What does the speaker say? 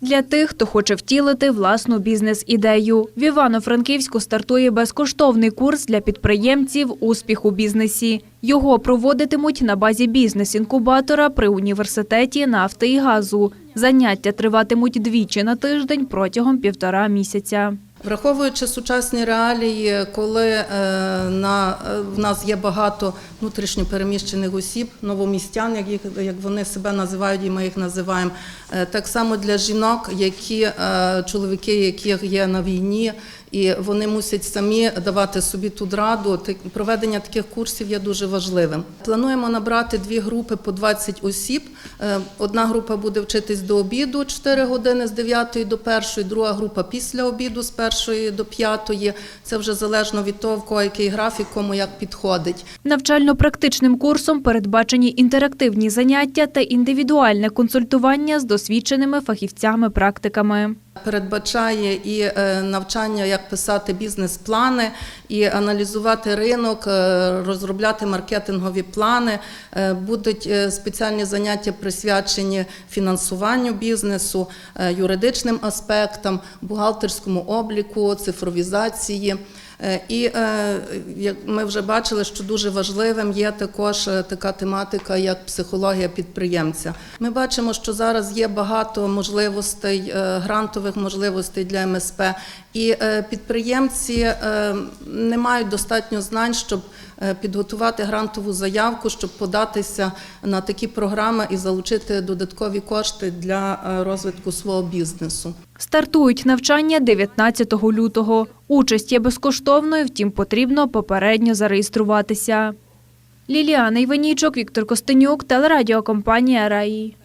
Для тих, хто хоче втілити власну бізнес-ідею. В Івано-Франківську стартує безкоштовний курс для підприємців «Успіх у бізнесі». Його проводитимуть на базі бізнес-інкубатора при університеті нафти і газу. Заняття триватимуть двічі на тиждень протягом півтора місяця. Враховуючи сучасні реалії, коли е, на, е, в нас є багато внутрішньопереміщених осіб, новомістян, як, їх, як вони себе називають, і ми їх називаємо, е, так само для жінок, які чоловіки, яких є на війні, і вони мусять самі давати собі тут раду. Проведення таких курсів є дуже важливим. Плануємо набрати дві групи по 20 осіб. Одна група буде вчитись до обіду 4 години з 9 до 1, друга група після обіду з 1 до п'ятої. Це вже залежно від того, в кого який графік, кому як підходить. Навчально-практичним курсом передбачені інтерактивні заняття та індивідуальне консультування з досвідченими фахівцями-практиками. Передбачає і е, навчання, як писати бізнес-плани, і аналізувати ринок, е, розробляти маркетингові плани. Е, Будуть спеціальні заняття присвячені фінансуванню бізнесу, юридичним аспектам, бухгалтерському обліку, цифровізації. Е, І е, як ми вже бачили, що дуже важливим є також е, така тематика, як психологія підприємця. Ми бачимо, що зараз є багато можливостей, грантових можливостей для МСП, і підприємці не мають достатньо знань, щоб підготувати грантову заявку, щоб податися на такі програми і залучити додаткові кошти для розвитку свого бізнесу. Стартують навчання 19 лютого. Участь є безкоштовною, втім потрібно попередньо зареєструватися. Ліліана Іванічок, Віктор Костенюк, телерадіокомпанія «Раї».